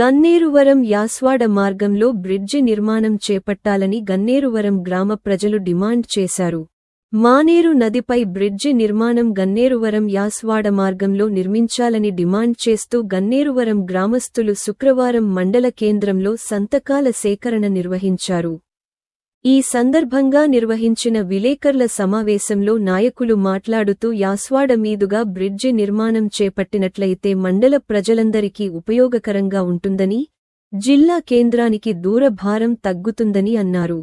గన్నేరువరం యాస్వాడ మార్గంలో బ్రిడ్జి నిర్మాణం చేపట్టాలని గన్నేరువరం గ్రామ ప్రజలు డిమాండ్ చేశారు. మానేరు నదిపై బ్రిడ్జి నిర్మాణం గన్నేరువరం యాస్వాడ మార్గంలో నిర్మించాలని డిమాండ్ చేస్తూ గన్నేరువరం గ్రామస్తులు శుక్రవారం మండల కేంద్రంలో సంతకాల సేకరణ నిర్వహించారు. ఈ సందర్భంగా నిర్వహించిన విలేకర్ల సమావేశంలో నాయకులు మాట్లాడుతూ యాస్వాడ మీదుగా బ్రిడ్జి నిర్మాణం చేపట్టినట్లయితే మండల ప్రజలందరికీ ఉపయోగకరంగా ఉంటుందని జిల్లా కేంద్రానికి దూరభారం తగ్గుతుందని అన్నారు.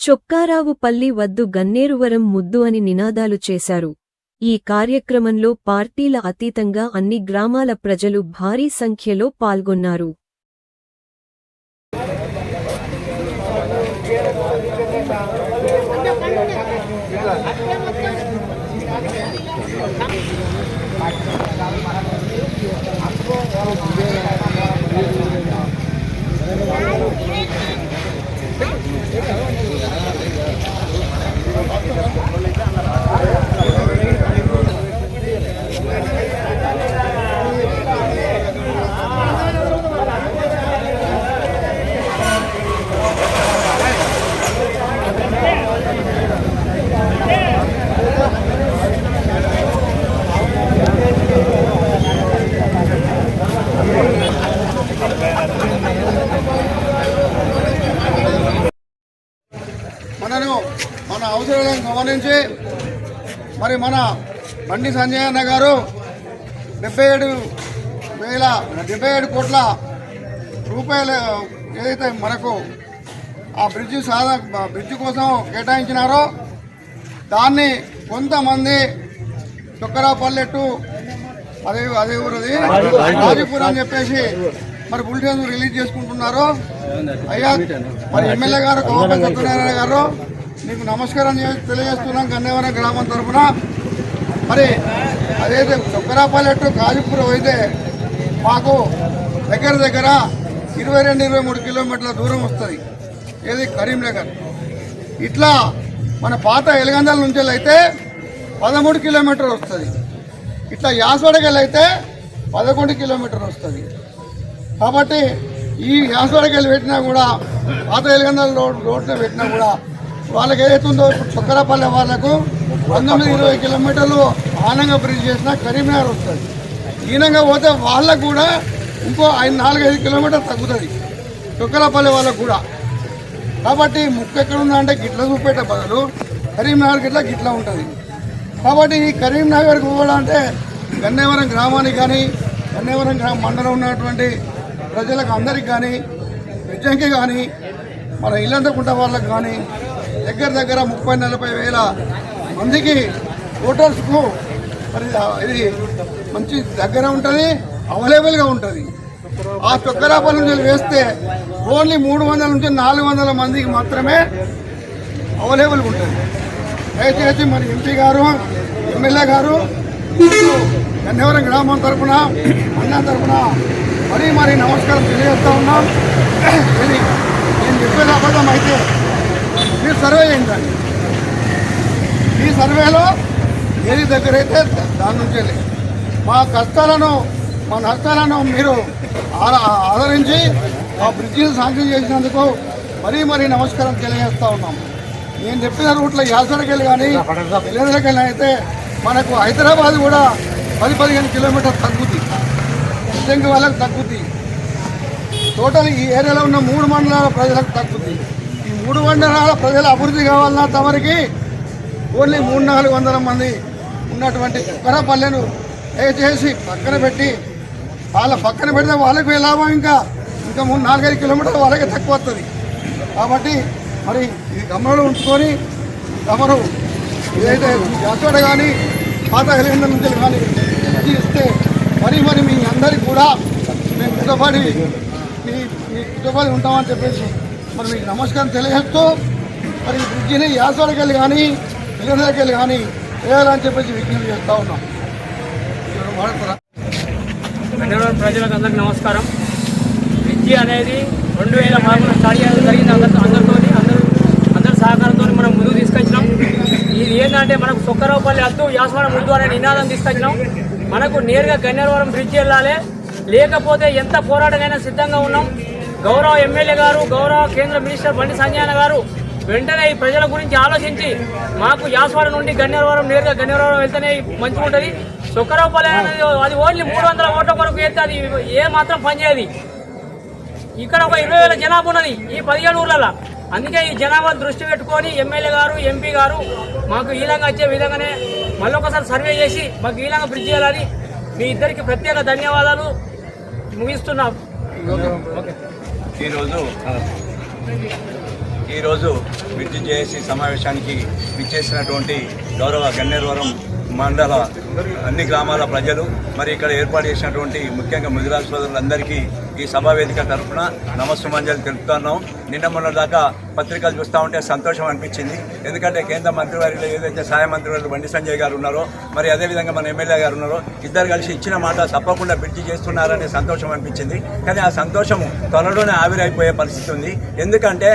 చొక్కారావుపల్లి వద్దు గన్నేరువరం ముద్దు అని నినాదాలు చేశారు. ఈ కార్యక్రమంలో పార్టీల అతీతంగా అన్ని గ్రామాల ప్రజలు భారీ సంఖ్యలో పాల్గొన్నారు. আসব మన బండి సంజయ్ అన్న గారు డెబ్బై ఏడు వేల డెబ్బై ఏడు కోట్ల రూపాయలు ఏదైతే మనకు ఆ బ్రిడ్జి సాధ బ్రిడ్జి కోసం కేటాయించినారో దాన్ని కొంతమంది చుక్కరాపల్లెట్టు అదే అదే ఊరది రాజపురం అని చెప్పేసి మరి బులెటిన్ రిలీజ్ చేసుకుంటున్నారు. అయ్యా మరి ఎమ్మెల్యే గారు కోపం సత్యనారాయణ గారు మీకు నమస్కారం తెలియజేస్తున్నాం గన్నేవరం గ్రామం తరఫున మరి అదైతే చొక్కరాపల్లెట్టు కాజీపురం అయితే మాకు దగ్గర దగ్గర ఇరవై రెండు ఇరవై మూడు కిలోమీటర్ల దూరం వస్తుంది. ఏది? కరీంనగర్. ఇట్లా మన పాత ఎలగందల నుంచి అయితే పదమూడు కిలోమీటర్ వస్తుంది. ఇట్లా యాసవడకెళ్ళి అయితే పదకొండు కిలోమీటర్ వస్తుంది. కాబట్టి ఈ యాసవడగల్ పెట్టినా కూడా పాత ఎలగందల రోడ్ రోడ్లో పెట్టినా కూడా వాళ్ళకి ఏదైతుందో ఇప్పుడు చొక్కరపల్లె వాళ్ళకు పంతొమ్మిది ఇరవై కిలోమీటర్లు ఆనంగా బ్రిడ్జ్ చేసినా కరీంనగర్ వస్తుంది. ఈనంగా పోతే వాళ్ళకు కూడా ఇంకో ఐదు నాలుగైదు కిలోమీటర్ తగ్గుతుంది. చొక్కరపల్లి వాళ్ళకు కూడా. కాబట్టి ముక్కు ఎక్కడ ఉందా అంటే గిట్ల చూపెట్టే బదులు కరీంనగర్ గిట్ల గిట్ల ఉంటుంది. కాబట్టి ఈ కరీంనగర్కి పోవాలంటే గన్నేవరం గ్రామానికి కానీ గన్నేవరం గ్రామ మండలం ఉన్నటువంటి ప్రజలకు అందరికి కానీ విద్యంకి కానీ మన ఇల్లంతకుంట వాళ్ళకి కానీ దగ్గర దగ్గర ముప్పై నలభై వేల మందికి ఓటర్స్కు మరి ఇది మంచి దగ్గర ఉంటుంది అవైలబుల్గా ఉంటుంది. ఆ చొక్కరాపల్లి నుంచి వేస్తే ఓన్లీ మూడు వందల నుంచి నాలుగు వందల మందికి మాత్రమే అవైలబుల్గా ఉంటుంది. దయచేసి మరి ఎంపీ గారు ఎమ్మెల్యే గారు గన్నవరం గ్రామం తరఫున అన్న తరఫున మరీ మరీ నమస్కారం తెలియజేస్తా ఉన్నాం. ఇది నేను చెప్పేది అబద్ధం అయితే మీరు సర్వే చేయండి. ఈ సర్వేలో ఏది దగ్గర అయితే దాని నుంచి మా కష్టాలను మా నష్టాలను మీరు ఆదరించి ఆ బ్రిడ్జిని శాంక్షన్ చేసినందుకు మరీ మరీ నమస్కారం తెలియజేస్తా ఉన్నాం. నేను చెప్పిన రూట్లో యాసడకెళ్ళి కానీ ఎల్లెదలకెళ్ళి అయితే మనకు హైదరాబాద్ కూడా పది పదిహేను కిలోమీటర్ తగ్గుద్ది. నిజంగా వాళ్ళకి తగ్గుద్ది. టోటల్ ఈ ఏరియాలో ఉన్న మూడు మండలాల ప్రజలకు తగ్గుద్ది. ఈ మూడు మండలాల ప్రజల అభివృద్ధి కావాలన్నా తమరికి ఓన్లీ మూడు నాలుగు వందల మంది ఉన్నటువంటి కుక్కరపల్లెను దయచేసి పక్కన పెట్టి వాళ్ళ పక్కన పెడితే వాళ్ళకి లాభం ఇంకా? ఇంకా మూడు నాలుగైదు కిలోమీటర్లు వాళ్ళకి తక్కువ వస్తుంది. కాబట్టి మరి ఇది గమనంలో ఉంచుకొని తమరు ఏదైతే జాతోడ కానీ పాత హెలికండ నుంచి కానీ ఇస్తే మరి మరి మీ అందరికీ కూడా మేము కుటుంబడి మీ మీ కుటుంబాలు ఉంటామని చెప్పేసి మరి మీకు నమస్కారం తెలియజేస్తూ మరి ఈ బ్రిడ్జిని యాసోడకెళ్ళి కానీ పిల్లలకెళ్ళి కానీ వేయాలని చెప్పేసి విజ్ఞప్తి చేస్తూ ఉన్నాం. ఇప్పుడు ప్రజలకు అందరికీ నమస్కారం. విద్య అనేది రెండు వేల పదకొండు స్టార్ట్ చేయడం జరిగింది అందరితో అందరితో అందరూ అందరి సహకారంతో మనం ముందుకు తీసుకొచ్చినాం. ఇది ఏంటంటే మనకు సొక్కరావుపల్లి అద్దు యాసవాడ ముందు అనే నినాదం తీసుకొచ్చినాం. మనకు నేరుగా గన్నేరవరం బ్రిడ్జ్ వెళ్ళాలి. లేకపోతే ఎంత పోరాటమైనా సిద్ధంగా ఉన్నాం. గౌరవ ఎమ్మెల్యే గారు గౌరవ కేంద్ర మినిస్టర్ బండి సంజయన గారు వెంటనే ఈ ప్రజల గురించి ఆలోచించి మాకు యాసవాడ నుండి గన్నేరవరం నేరుగా గన్నేరవరం వెళ్తేనే మంచిగా ఉంటుంది. అనేది అది ఓన్లీ మూడు వందల ఓట్ల కొరకు వేస్తే అది ఏ మాత్రం పనిచేయదు ఇక్కడ ఒక ఇరవై వేల జనాభా ఉన్నది ఈ పదిహేడు ఊర్లలో అందుకే ఈ జనాభా దృష్టి పెట్టుకొని ఎమ్మెల్యే గారు ఎంపీ గారు మాకు ఈలంగా వచ్చే విధంగానే మళ్ళీ ఒకసారి సర్వే చేసి మాకు ఈలంగా బ్రిడ్జ్ చేయాలని మీ ఇద్దరికి ప్రత్యేక ధన్యవాదాలు ముగిస్తున్నాం. ఈరోజు ఈరోజు విద్యుత్ జేఏసీ సమావేశానికి విచ్చేసినటువంటి గౌరవ గన్నేరవరం మండల అన్ని గ్రామాల ప్రజలు మరి ఇక్కడ ఏర్పాటు చేసినటువంటి ముఖ్యంగా ముదిరాజు సోదరులందరికీ ఈ సభా వేదిక తరఫున నమస్సుమంజలు తెలుపుతున్నాం. నిన్న మొన్న దాకా పత్రికలు చూస్తూ ఉంటే సంతోషం అనిపించింది. ఎందుకంటే కేంద్ర మంత్రివర్యులు ఏదైతే సహాయ మంత్రివర్యులు బండి సంజయ్ గారు ఉన్నారో మరి అదేవిధంగా మన ఎమ్మెల్యే గారు ఉన్నారో ఇద్దరు కలిసి ఇచ్చిన మాట తప్పకుండా బ్రిడ్జి చేస్తున్నారనే సంతోషం అనిపించింది. కానీ ఆ సంతోషం త్వరలోనే ఆవిరైపోయే పరిస్థితి ఉంది. ఎందుకంటే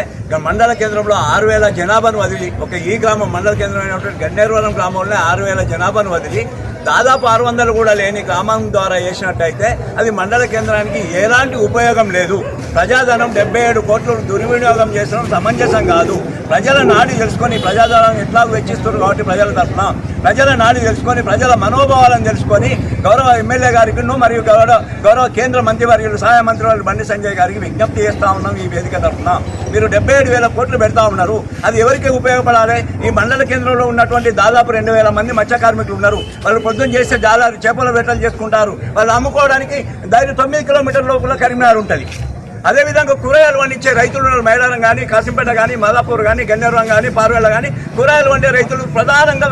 మండల కేంద్రంలో ఆరు వేల జనాభాను వదిలి ఒక ఈ గ్రామం మండల కేంద్రమైనటువంటి గన్నేరువరం గ్రామంలో ఆరు వేల జనాభాను వదిలి దాదాపు ఆరు వందలు కూడా లేని గ్రామం ద్వారా వేసినట్టయితే అది మండల కేంద్రానికి ఎలాంటి ఉపయోగం లేదు. ప్రజాధనం డెబ్బై ఏడు కోట్లు దుర్వినియోగం చేసడం సమంజసం కాదు. ప్రజల నాడి తెలుసుకొని ప్రజాధనం ఎట్లా వెచ్చిస్తున్నారు కాబట్టి ప్రజల తరఫున. ప్రజల నాడి తెలుసుకొని ప్రజల మనోభావాలను తెలుసుకొని గౌరవ ఎమ్మెల్యే గారికి మరియు గౌరవ గౌరవ కేంద్ర మంత్రివర్యులు సహాయ మంత్రివర్యులు బండి సంజయ్ గారికి విజ్ఞప్తి చేస్తా ఉన్నాం ఈ వేదిక తరఫున. మీరు డెబ్బై ఏడు వేల కోట్లు పెడతా ఉన్నారు. అది ఎవరికి ఉపయోగపడాలి? ఈ మండల కేంద్రంలో ఉన్నటువంటి దాదాపు రెండు వేల మంది మత్స్య కార్మికులు ఉన్నారు. వాళ్ళు పొద్దున్న చేస్తే జాలాలు చేపల వేటలు చేసుకుంటారు. వాళ్ళు అమ్ముకోవడానికి దాని తొమ్మిది కిలోమీటర్ల లోపల కరీంనగర్ ఉంటుంది. అదేవిధంగా కూరగాయలు పండించే రైతులు ఉన్నారు. మేడారం కానీ కాసింపేట కానీ మాదాపూర్ కానీ గన్నేరం కానీ పార్వేల కానీ కూరగాయలు వండే రైతులు ప్రధానంగా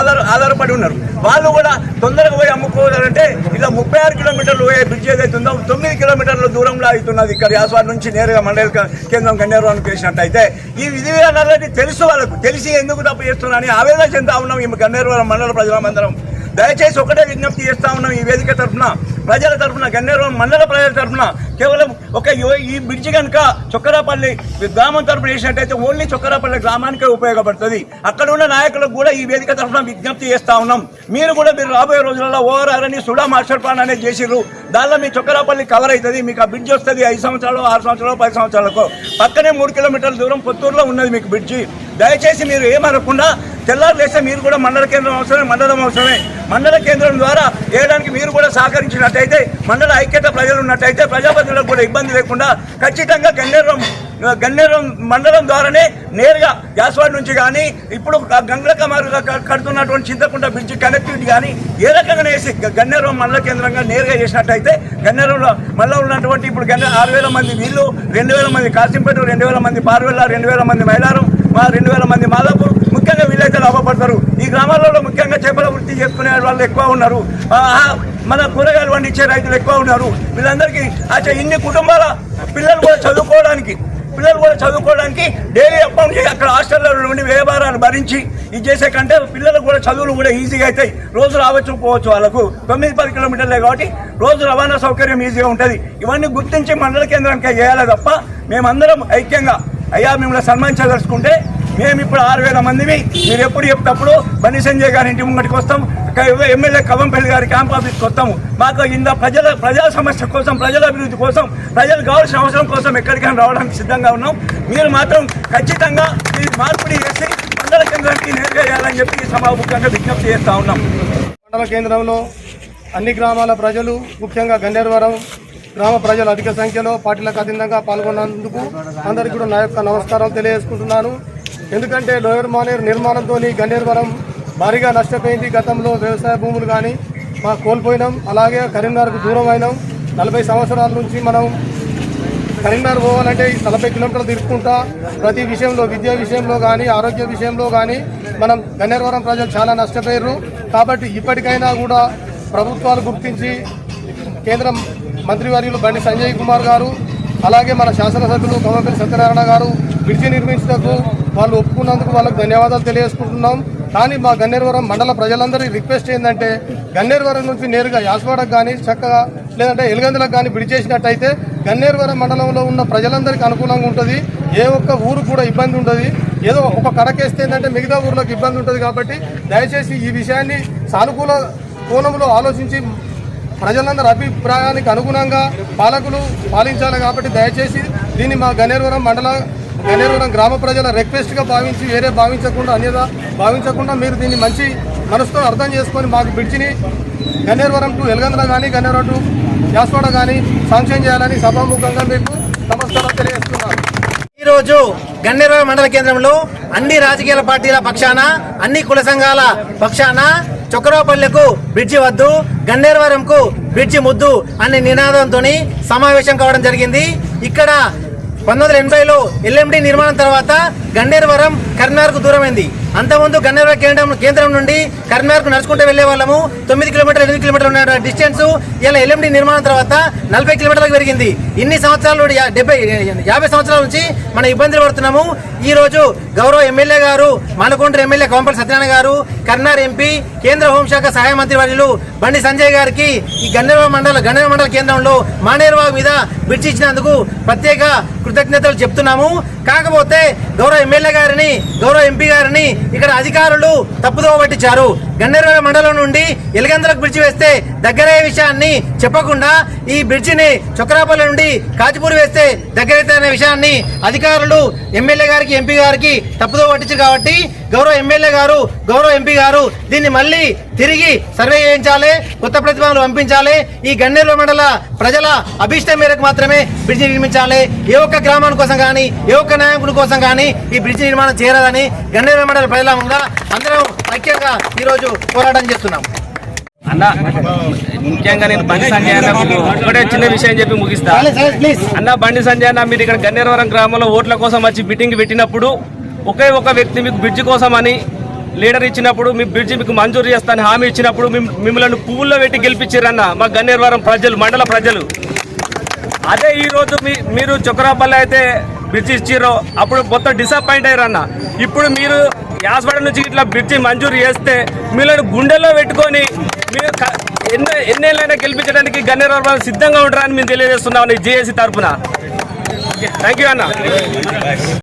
ఆధార ఆధారపడి ఉన్నారు. వాళ్ళు కూడా తొందరగా పోయి అమ్ముకోవాలంటే ఇలా ముప్పై ఆరు కిలోమీటర్లు పోయే బ్రిడ్జ్ ఏదైతే ఉందో తొమ్మిది కిలోమీటర్ల దూరంలో అవుతున్నది ఇక్కడ యాసవాడ నుంచి నేరుగా మండల కేంద్రం కేంద్రం గన్నేరానికి వేసినట్టయితే ఈ విధి విధానాలన్నీ తెలుసు వాళ్ళకు. తెలిసి ఎందుకు తప్పు చేస్తున్నారని ఆవేదన చెందుతా ఉన్నాం ఈ గన్నేరువరం మండల ప్రజలందరం దయచేసి ఒకటే విజ్ఞప్తి చేస్తా ఉన్నాం ఈ వేదిక తరఫున. ప్రజల తరఫున గన్నేరు మండల ప్రజల తరఫున కేవలం ఒక ఈ బ్రిడ్జి కనుక చొక్కరాపల్లి గ్రామం తరఫున వేసినట్టయితే ఓన్లీ చొక్కరాపల్లి గ్రామానికే ఉపయోగపడుతుంది. అక్కడ ఉన్న నాయకులకు కూడా ఈ వేదిక తరఫున విజ్ఞప్తి చేస్తా ఉన్నాం. మీరు కూడా మీరు రాబోయే రోజులలో ఓఆర్ఆర్ అని సుడా మాస్టర్ ప్లాన్ అనేది చేసిర్రు. దానిలో మీ చొక్కరాపల్లి కవర్ అవుతుంది మీకు ఆ బ్రిడ్జ్ వస్తుంది ఐదు సంవత్సరాలు ఆరు సంవత్సరాలు పది సంవత్సరాలకు. పక్కనే మూడు కిలోమీటర్ల దూరం పుత్తూరులో ఉన్నది మీకు బ్రిడ్జి. దయచేసి మీరు ఏమనకుండా తెల్లారు లేస్తే మీరు కూడా మండల కేంద్రం అవసరమే మండలం అవసరమే. మండల కేంద్రం ద్వారా వేయడానికి మీరు కూడా సహకరించినట్టయితే మండల ఐక్యత ప్రజలు ఉన్నట్టయితే ప్రజాప్రతినిధులకు కూడా ఇబ్బంది లేకుండా ఖచ్చితంగా గన్నేరం గన్నేరం మండలం ద్వారానే నేరుగా గ్యాస్వాడ్ నుంచి కానీ ఇప్పుడు గంగలక కమారుగా కడుతున్నటువంటి చింతకుంట బ్రిడ్జ్ కనెక్టివిటీ కానీ ఏ రకంగా వేసి గన్నేరం మండల కేంద్రంగా నేరుగా చేసినట్టయితే గన్నేరంలో మళ్ళీ ఉన్నటువంటి ఇప్పుడు గన్న ఆరు వేల మంది వీళ్ళు రెండు వేల మంది కాసింపేట రెండు వేల మంది పార్వెల్ల రెండు వేల మంది మైలారం మా రెండు వేల మంది మాదాపూర్ ముఖ్యంగా లాభపడతారు ఈ గ్రామాలలో ముఖ్యంగా చేపల వృత్తి చేసుకునే వాళ్ళు ఎక్కువ ఉన్నారు. మన కూరగాయలు పండించే రైతులు ఎక్కువ ఉన్నారు. వీళ్ళందరికీ అచ్చా ఇన్ని కుటుంబాల పిల్లలు కూడా చదువుకోవడానికి పిల్లలు కూడా చదువుకోవడానికి డైలీ అకౌంట్ చేసి అక్కడ హాస్టల్లో నుండి వ్యాపారాలు భరించి ఇది చేసే కంటే పిల్లలకు కూడా చదువులు కూడా ఈజీగా అవుతాయి రోజు రావచ్చు పోవచ్చు వాళ్ళకు. తొమ్మిది పది కిలోమీటర్లే కాబట్టి రోజు రవాణా సౌకర్యం ఈజీగా ఉంటుంది. ఇవన్నీ గుర్తించి మండల కేంద్రానికి చేయాలి తప్ప మేమందరం ఐక్యంగా అయ్యా మిమ్మల్ని సన్మానించదలుచుకుంటే మేము ఇప్పుడు ఆరు వేల మందిని మీరు ఎప్పుడు చెప్తప్పుడు బండి సంజయ్ గారి ఇంటి ముంగటికి వస్తాం. ఎమ్మెల్యే కవంపల్లి గారి క్యాంప్ ఆఫీస్కి వస్తాము. మాకు ఇంత ప్రజల ప్రజా సమస్య కోసం ప్రజల అభివృద్ధి కోసం ప్రజలు కావాల్సిన అవసరం కోసం ఎక్కడికైనా రావడానికి సిద్ధంగా ఉన్నాం. మీరు మాత్రం ఖచ్చితంగా ఈ మార్పిడి చేసి మండల కేంద్రానికి నేరుగా చెప్పి ఈ సభాముఖంగా విజ్ఞప్తి చేస్తూ ఉన్నాం. మండల కేంద్రంలో అన్ని గ్రామాల ప్రజలు ముఖ్యంగా గన్నేరువరం గ్రామ ప్రజలు అధిక సంఖ్యలో పార్టీలకు అతీతంగా పాల్గొన్నందుకు అందరికీ కూడా నా యొక్క నమస్కారం తెలియజేసుకుంటున్నాను. ఎందుకంటే లోయర్ మానేరు నిర్మాణంతో గన్నేరువరం భారీగా నష్టపోయింది. గతంలో వ్యవసాయ భూములు కానీ మా కోల్పోయినాం. అలాగే కరీంనగర్కు దూరం అయినాం. నలభై సంవత్సరాల నుంచి మనం కరీంనగర్ పోవాలంటే నలభై కిలోమీటర్లు తిరుక్కుంటా ప్రతి విషయంలో విద్యా విషయంలో కానీ ఆరోగ్య విషయంలో కానీ మనం గన్నేరవరం ప్రజలు చాలా నష్టపోయారు కాబట్టి ఇప్పటికైనా కూడా ప్రభుత్వాలు గుర్తించి కేంద్ర మంత్రివర్యులు బండి సంజయ్ కుమార్ గారు అలాగే మన శాసనసభ్యులు కమపల్లి సత్యనారాయణ గారు బ్రిడ్జి నిర్మించినందుకు వాళ్ళు ఒప్పుకున్నందుకు వాళ్ళకు ధన్యవాదాలు తెలియజేసుకుంటున్నాం. కానీ మా గన్నేరువరం మండల ప్రజలందరికీ రిక్వెస్ట్ ఏంటంటే గన్నేరువరం నుంచి నేరుగా యాసవాడకు కానీ చక్కగా లేదంటే ఎలుగందులకు కానీ బ్రిడ్జ్ చేసినట్టయితే గన్నేరువరం మండలంలో ఉన్న ప్రజలందరికీ అనుకూలంగా ఉంటుంది. ఏ ఒక్క ఊరు కూడా ఇబ్బంది ఉంటుంది ఏదో ఒక కడకేస్తే ఏంటంటే మిగతా ఊర్లకు ఇబ్బంది ఉంటుంది కాబట్టి దయచేసి ఈ విషయాన్ని సానుకూల కోణంలో ఆలోచించి ప్రజలందరి అభిప్రాయానికి అనుగుణంగా పాలకులు పాలించాలి కాబట్టి దయచేసి దీన్ని మా గన్నేరువరం మండల గనేరవరం గ్రామ ప్రజల రిక్వెస్ట్గా భావించి వేరే భావించకుండా అన్యదా భావించకుండా మీరు దీన్ని మంచి మనసుతో అర్థం చేసుకొని మాకు బ్రిడ్జిని గన్నేరవరం టు ఎలగంద్ర కానీ గన్నేరవరం టు యాస్వాడ కానీ శాంక్షన్ చేయాలని సభాముఖంగా మీకు నమస్కారం తెలియజేస్తున్నాను. ఈరోజు గన్నేరవరం మండల కేంద్రంలో అన్ని రాజకీయ పార్టీల పక్షాన అన్ని కుల సంఘాల పక్షాన చొక్కరావుపల్లెకు బ్రిడ్జి వద్దు గన్నేరవరంకు బ్రిడ్జి ముద్దు అనే నినాదంతో సమావేశం కావడం జరిగింది. ఇక్కడ పంతొమ్మిది వందల ఎనభైలో ఎల్ఎండి నిర్మాణం తర్వాత గండేరవరం కర్నార్కు దూరమైంది. అంతకుముందు గన్నేరవరం కేంద్రం కేంద్రం నుండి కర్నార్కు నడుచుకుంటూ వెళ్ళే వాళ్ళము. తొమ్మిది కిలోమీటర్లు ఎనిమిది కిలోమీటర్లు ఉన్న డిస్టెన్స్. ఇలా ఎల్ఎండి నిర్మాణం తర్వాత నలభై కిలోమీటర్లకు పెరిగింది. ఇన్ని సంవత్సరాల డెబ్బై యాభై సంవత్సరాల నుంచి మనం ఇబ్బందులు పడుతున్నాము. ఈ రోజు గౌరవ ఎమ్మెల్యే గారు మనకుండ్రి ఎమ్మెల్యే కోంపల్లి సత్యనారాయణ గారు కర్నార్ ఎంపీ కేంద్ర హోంశాఖ సహాయ మంత్రి వర్యులు బండి సంజయ్ గారికి ఈ గన్నేరు మండల గన్నేరు మండల కేంద్రంలో మానేరువాగు మీద బ్రిడ్జి ఇచ్చినందుకు ప్రత్యేక కృతజ్ఞతలు చెప్తున్నాము. కాకపోతే గౌరవ ఎమ్మెల్యే గారిని గౌరవ ఎంపీ గారిని ఇక్కడ అధికారులు తప్పుదోవ పట్టించారు. గన్నేరుల మండలం నుండి ఎలగందలకు బ్రిడ్జి వేస్తే దగ్గరయ్యే విషయాన్ని చెప్పకుండా ఈ బ్రిడ్జిని చొక్కరాపల్లి నుండి కాచిపూర్ వేస్తే దగ్గరైతే అనే విషయాన్ని అధికారులు ఎమ్మెల్యే గారికి ఎంపీ గారికి తప్పుదోవ పట్టించారు కాబట్టి గౌరవ ఎమ్మెల్యే గారు గౌరవ ఎంపీ గారు దీన్ని మళ్ళీ తిరిగి సర్వే చేయించాలి కొత్త ప్రతిభను పంపించాలి ఈ గన్నేరు మండల ప్రజల అభిష్టం మేరకు మాత్రమే బ్రిడ్జి నిర్మించాలి. ఏ ఒక్క గ్రామాని కోసం కానీ ఏ ఒక్క నాయకుడి కోసం కానీ ఈ బ్రిడ్జి నిర్మాణం చేయరాదని గన్నేరు మండల ప్రజలంగా అందరం ఐక్యంగా ఈరోజు పోరాటం చేస్తున్నాం. అన్న ముఖ్యంగా నేను బండి సంజయ్ అన్న ఒకటే చిన్న విషయం చెప్పి ముగిస్తా. అన్న బండి సంజయ్ అన్న మీరు ఇక్కడ గన్నేరవరం గ్రామంలో ఓట్ల కోసం వచ్చి మీటింగ్ పెట్టినప్పుడు ఒకే ఒక వ్యక్తి మీకు బ్రిడ్జి కోసమని లీడర్ ఇచ్చినప్పుడు మీ బ్రిడ్జి మీకు మంజూరు చేస్తానని హామీ ఇచ్చినప్పుడు మిమ్మల్ని పువ్వుల్లో పెట్టి గెలిపించారన్న మా గన్నేరవరం ప్రజలు మండల ప్రజలు. అదే ఈరోజు మీ మీరు చొక్కరాపల్లి అయితే బ్రిడ్జి ఇచ్చిర్రో అప్పుడు మొత్తం డిసప్పాయింట్ అయ్యారన్న. ఇప్పుడు మీరు యాసవాడ నుంచి ఇట్లా బ్రిడ్జి మంజూరు చేస్తే మిమ్మల్ని గుండెల్లో పెట్టుకొని మీరు ఎన్నో ఎన్ని ఎన్నేళ్ళైనా గెలిపించడానికి గన్నేరవరం సిద్ధంగా ఉంటారని మేము తెలియజేస్తున్నాం జేఏసీ తరఫున థ్యాంక్ యూ అన్న.